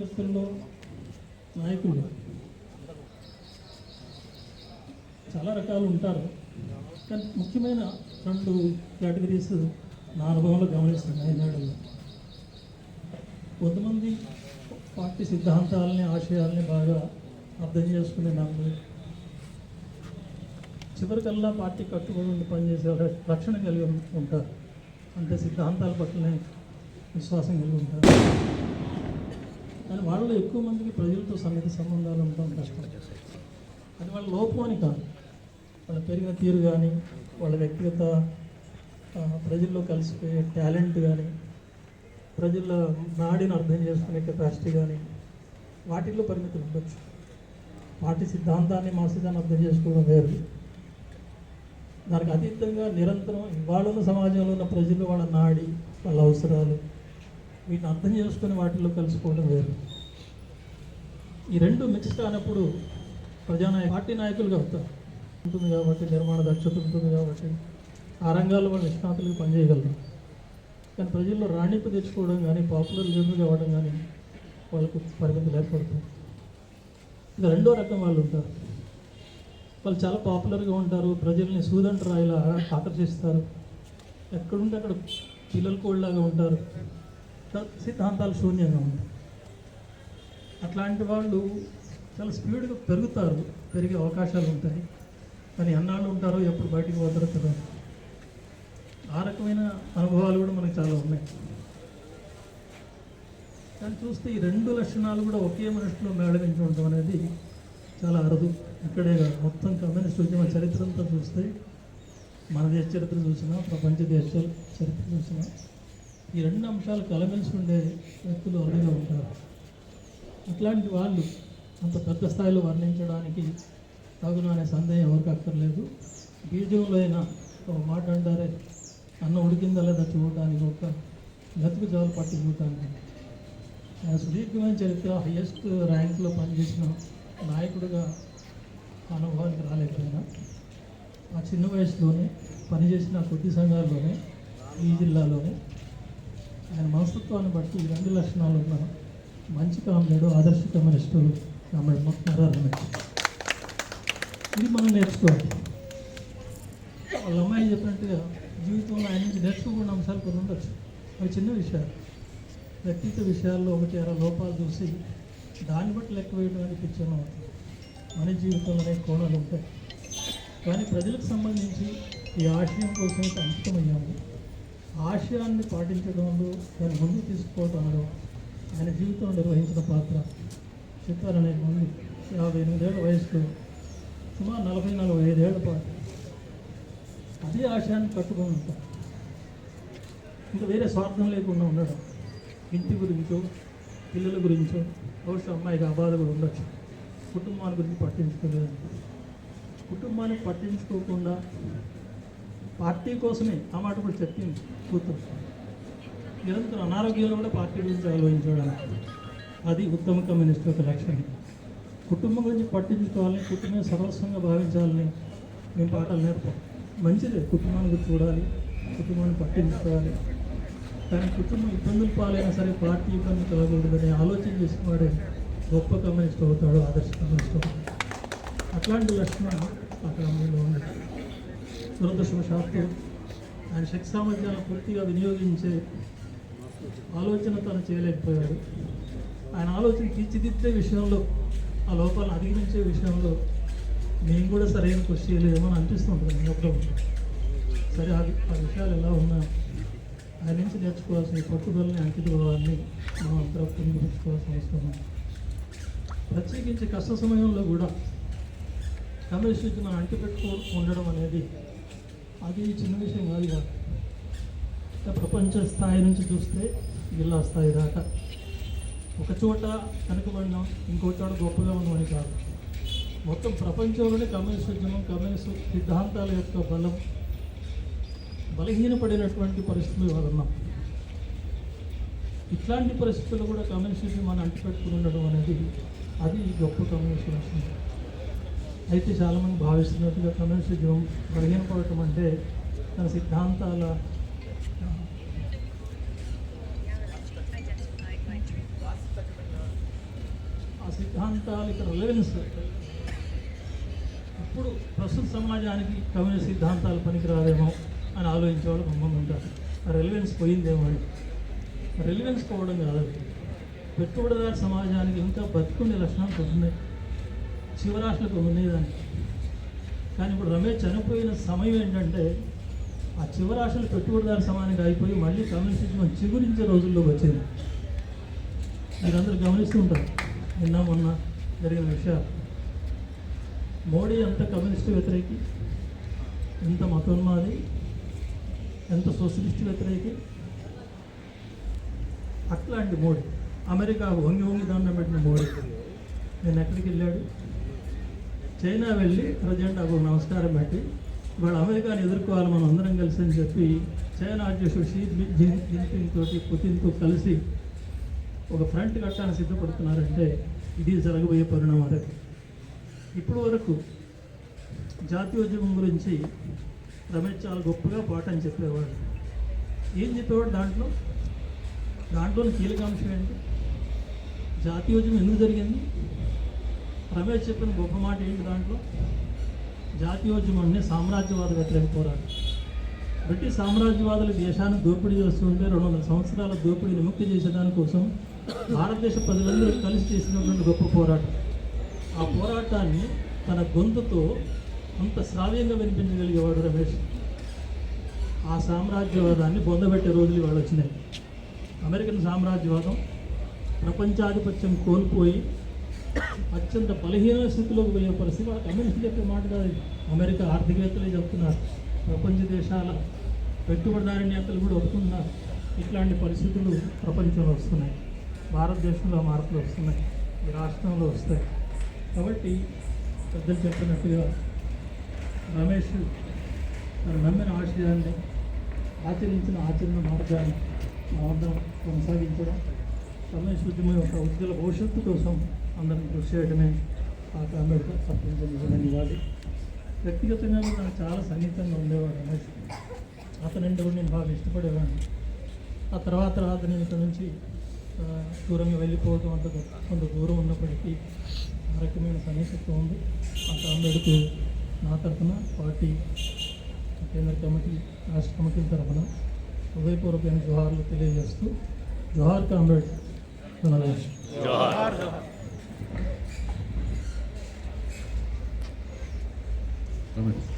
కార్యకర్తల్లో నాయకుడు. చాలా రకాలు ఉంటారు. కానీ ముఖ్యమైన రెండు కేటగిరీస్ నా అనుభవంలో గమనిస్తాను ఐదేళ్ళలో కొంతమంది పార్టీ సిద్ధాంతాలని ఆశయాల్ని బాగా అర్థం చేసుకునే నాకు చివరికల్లా పార్టీ కట్టుబడి ఉండి పనిచేసే రక్షణ కలిగి ఉంటారు. అంటే సిద్ధాంతాల పట్లనే విశ్వాసం కలిగి ఉంటారు. కానీ వాళ్ళలో ఎక్కువ మందికి ప్రజలతో సన్నిహిత సంబంధాలు ఉండడం కష్టం. అది వాళ్ళ లోపం అని కాదు. వాళ్ళ పెరిగిన తీరు కానీ వాళ్ళ వ్యక్తిగత ప్రజల్లో కలిసిపోయే టాలెంట్ కానీ ప్రజల నాడిని అర్థం చేసుకునే కెపాసిటీ కానీ వాటిల్లో పరిమితులు ఉండొచ్చు. వాటి సిద్ధాంతాన్ని మా సిద్ధాన్ని అర్థం చేసుకోవడం వేరు. దానికి అతీతంగా నిరంతరం ఇవాళ ఉన్న సమాజంలో ఉన్న ప్రజలు వాళ్ళ నాడి వాళ్ళ అవసరాలు వీటిని అర్థం చేసుకుని వాటిల్లో కలిసిపోవడం వేరు. ఈ రెండు మిక్స్ కానప్పుడు ప్రజానాయ పార్టీ నాయకులుగా అవుతారు. ఉంటుంది కాబట్టి నిర్మాణ దక్షత ఉంటుంది కాబట్టి ఆ రంగాల్లో వాళ్ళు నిష్ణాతులకు పనిచేయగలరు. కానీ ప్రజల్లో రాణింపు తెచ్చుకోవడం కానీ పాపులర్ లీడర్ కావడం కానీ వాళ్ళకు పరిమితులు లేకపోతుంది. ఇక రెండో రకం వాళ్ళు ఉంటారు. వాళ్ళు చాలా పాపులర్గా ఉంటారు ప్రజల్ని సూదంట రాయిలా ఆకర్షిస్తారు. ఎక్కడుంటే అక్కడ పిల్లల కోళ్ళలాగా ఉంటారు. సిద్ధాంతాలు శూన్యంగా ఉంటాయి. అట్లాంటి వాళ్ళు చాలా స్పీడ్గా పెరుగుతారు పెరిగే అవకాశాలు ఉంటాయి. కానీ ఎన్నాళ్ళు ఉంటారో ఎప్పుడు బయటికి పోతారో తెలియదు ఆ రకమైన అనుభవాలు కూడా మనకు చాలా ఉన్నాయి. కానీ చూస్తే ఈ రెండు లక్షణాలు కూడా ఒకే మనిషిలో మేళవించి అనేది చాలా అరుదు. ఇక్కడే మొత్తం కమ్యూనిస్ట్ ఉద్యమ చరిత్ర అంతా చూస్తే మన దేశ చరిత్ర చూసినా ప్రపంచ దేశాల చరిత్ర చూసినా ఈ రెండు అంశాలు కలమెలిసి ఉండే వ్యక్తులు అరుదుగా ఉంటారు. అట్లాంటి వాళ్ళు అంత పెద్ద స్థాయిలో వర్ణించడానికి తగును అనే సందేహం ఎవరికి అక్కర్లేదు. బీజంలో అయినా ఒక మాట అంటారే అన్న ఉడికిందా లేదా చూడటానికి ఒక గతుకు జాలు పట్టి చూడటానికి. ఆయన సుదీర్ఘమైన చరిత్ర హయ్యెస్ట్ ర్యాంక్లో పనిచేసిన నాయకుడిగా అనుభవానికి రాలేకపోయినా ఆ చిన్న వయసులోనే పనిచేసిన కొద్ది సంఘాల్లోనే ఈ జిల్లాలోనే ఆయన మనస్తత్వాన్ని బట్టి రెండు లక్షణాలు ఉన్న మంచి కామ్రేడు ఆదర్శ కమ్యూనిస్టు కామ్రేడ్ నారాయణ ఇది మనం నేర్చుకోవాలి. వాళ్ళ అమ్మాయి చెప్పినట్టుగా జీవితంలో ఆయన నుంచి నేర్చుకోకుండా అంశాలు కొన్ని ఉండొచ్చు. అవి చిన్న విషయాలు. వ్యక్తిగత విషయాల్లో ఒకటి అర లోపాలు చూసి దాన్ని బట్టి లెక్క వేయడం అనేది పిచ్చడం అవుతుంది మన జీవితంలో అనే కోణాలు ఉంటాయి. కానీ ప్రజలకు సంబంధించి ఈ ఆశయం కోసం అంకితమయ్యాము. ఆశయాన్ని పాటించడంలో దాన్ని ముందుకు తీసుకోవడంలో ఆయన జీవితంలో నిర్వహించిన పాత్ర చిత్తారు అనే మంది యాభై ఎనిమిదేళ్ళ వయసులో సుమారు నలభై నలభై ఐదేళ్ళ పాటు. అదే ఆశయాన్ని కట్టుకొని ఉంటాం ఇంకా వేరే స్వార్థం లేకుండా ఉండడం ఇంటి గురించో పిల్లల గురించో బహుశా అమ్మాయికి అబాధ కూడా ఉండొచ్చు. కుటుంబాన్ని గురించి పట్టించుకోలేదు కుటుంబాన్ని పట్టించుకోకుండా పార్టీ కోసమే ఆ మాట కూడా చెప్పింది కూతురు. నిరంతరం అనారోగ్యంలో కూడా పార్టీ గురించి ఆలోచించడానికి అది ఉత్తమ కమ్యూనిస్ట్ యొక్క లక్ష్యం కుటుంబం గురించి పట్టించుకోవాలని కుటుంబం సర్వస్వంగా భావించాలని మేము పాఠాలు నేర్పాం. మంచిదే కుటుంబాన్ని చూడాలి కుటుంబాన్ని పట్టించుకోవాలి. కానీ కుటుంబం ఇబ్బందులు పాలైనా సరే పార్టీ ఇబ్బంది కలగకూడదని ఆలోచన చేసుకున్నాడే గొప్ప కమ్యూనిస్ట్ అవుతాడు ఆదర్శ కమ్యూనిస్ట్ అవుతాడు. అట్లాంటి లక్షణం ఆ కమ్యూనిలో ఉండదు దురదృష్టవశాత్తు ఆయన శక్తి సామర్థ్యాలను పూర్తిగా వినియోగించే ఆలోచన తను చేయలేకపోయాడు. ఆయన ఆలోచన తీర్చిదిద్దే విషయంలో ఆ లోపాలను అధిగమించే విషయంలో మేము కూడా సరైన కృషి చేయలేమో అని అనిపిస్తుంటుంది అప్పుడప్పుడు సరే అది ఆ విషయాలు ఎలా ఉన్నా ఆయన నుంచి నేర్చుకోవాల్సిన పట్టుదలని అంకితభావాన్ని మనం అందరం పొందుపరుచుకోవాల్సిన అవసరం ఉంది. ప్రత్యేకించి కష్ట సమయంలో కూడా కమ్యూనిస్ట్ మనం అంటిపెట్టుకో ఉండడం అనేది అది చిన్న విషయం కాదు కాదు ప్రపంచ స్థాయి నుంచి చూస్తే జిల్లా స్థాయి దాకా. ఒక చోట వెనుకబడినాం ఇంకో చోట గొప్పగా ఉన్నామని కాదు. మొత్తం ప్రపంచంలోనే కమ్యూనిస్ట్ ఉద్యమం కమ్యూనిస్ట్ సిద్ధాంతాల యొక్క బలం బలహీనపడినటువంటి పరిస్థితులు ఇవాళ ఉన్నాం. ఇట్లాంటి పరిస్థితుల్లో కూడా కమ్యూనిస్ట్ మనం అంటిపెట్టుకుని ఉండడం అనేది అది గొప్ప కమ్యూనిస్ట్ లక్షణం. అయితే చాలామంది భావిస్తున్నట్టుగా కమ్యూనిస్టిజం బలహీనపడటం అంటే తన సిద్ధాంతాల ఆ సిద్ధాంతాలకి రిలవెన్స్ ఇప్పుడు ప్రస్తుత సమాజానికి కమ్యూనిస్ట్ సిద్ధాంతాలు పనికిరాదేమో అని ఆలోచించే వాళ్ళు కొంతమంది ఉంటారు. ఆ రిలవెన్స్ పోయిందేమో అని. పోవడం కాదు. పెట్టుబడిదారు సమాజానికి ఇంకా బతుకునే లక్షణాలు కొన్ని శివరాశులకు ఉండేదాన్ని. కానీ ఇప్పుడు రమేష్ చనిపోయిన సమయం ఏంటంటే ఆ చివరాశలు పెట్టుబడిదారు సమానంగా అయిపోయి మళ్ళీ కమ్యూనిస్ట్ చిగురించే రోజుల్లోకి వచ్చింది. మీరందరూ గమనిస్తూ ఉంటారు నిన్న మొన్న జరిగిన విషయాలు. మోడీ ఎంత కమ్యూనిస్ట్ వ్యతిరేకి ఎంత మతోన్మాది ఎంత సోషలిస్ట్ వ్యతిరేకి? అట్లాంటి మోడీ అమెరికా వంగి వంగి దండం పెట్టిన మోడీ. నేను ఎక్కడికి వెళ్ళాడు? చైనా వెళ్ళి ప్రజెంట్ ఒక నమస్కారం పెట్టి ఇవాళ అమెరికాని ఎదుర్కోవాలి మనం అందరం కలిసి అని చెప్పి చైనా అధ్యక్షుడు షీ జిన్ జిన్పింగ్ తోటి పుతిన్తో కలిసి ఒక ఫ్రంట్ కట్టాలని సిద్ధపడుతున్నారంటే ఇది జరగబోయే పరిణామాలు ఇప్పుడు వరకు జాతీయోద్యమం గురించి రమేష్ చాలా గొప్పగా పాఠం చెప్పేవాడు ఏం చెప్పేవాడు దాంట్లో? దాంట్లోని కీలక అంశం ఏంటి? జాతీయోద్యమం ఎందుకు జరిగింది? రమేష్ చెప్పిన గొప్ప మాట ఏంటి దాంట్లో? జాతీయోద్యమాన్ని సామ్రాజ్యవాద వ్యతిరేక పోరాటం. బ్రిటిష్ సామ్రాజ్యవాదులు దేశాన్ని దోపిడీ చేస్తుంటే రెండు వందల సంవత్సరాల దోపిడీని ముక్తి చేసేదాని కోసం భారతదేశ ప్రజలందరూ కలిసి చేసినటువంటి గొప్ప పోరాటం. ఆ పోరాటాన్ని తన గొంతుతో అంత శ్రావ్యంగా వినిపించగలిగేవాడు రమేష్. ఆ సామ్రాజ్యవాదాన్ని పొందబెట్టే రోజులు ఇవాళ వచ్చినాయి. అమెరికన్ సామ్రాజ్యవాదం ప్రపంచాధిపత్యం కోల్పోయి అత్యంత బలహీన స్థితిలోకి పోయే పరిస్థితి. వాళ్ళ కమ్యూనిస్ట్ చెప్పే మాట కాదు అమెరికా ఆర్థికవేత్తలే చెప్తున్నారు. ప్రపంచ దేశాల పెట్టుబడిదారి నేతలు కూడా ఒప్పుకున్నారు ఇట్లాంటి పరిస్థితులు ప్రపంచంలో వస్తున్నాయి. భారతదేశంలో మార్పులు వస్తున్నాయి. ఈ రాష్ట్రంలో వస్తాయి. కాబట్టి పెద్దలు చెప్పినట్టుగా రమేష్ తను నమ్మిన ఆశయాన్ని ఆచరించిన ఆచరణ మార్గాన్ని మనందరం కొనసాగించడం రమేష్ ఉద్యమం యొక్క ఉద్యోగ భవిష్యత్తు కోసం అందరికి కృషి చేయడమే ఆ అంబేద్కర్ సత్యం ఇవ్వాలి వ్యక్తిగతంగా నాకు చాలా సన్నిహితంగా ఉండేవాడు రమేష్. అతనంటే కూడా నేను బాగా ఇష్టపడేవాడిని. ఆ తర్వాత తర్వాత నేను ఇక్కడ నుంచి దూరంగా వెళ్ళిపోవడం అంత కొంత దూరం ఉన్నప్పటికీ ఆ రకమైన సన్నిహితత్వం ఉంది. ఆ కామ్రేడ్కు నా తరఫున పార్టీ కేంద్ర కమిటీ రాష్ట్ర కమిటీ తరఫున హృదయపూర్వకమైన జోహార్లు తెలియజేస్తూ జోహార్ కామ్రేడ్ ధన్యవాదాలు. రమేష్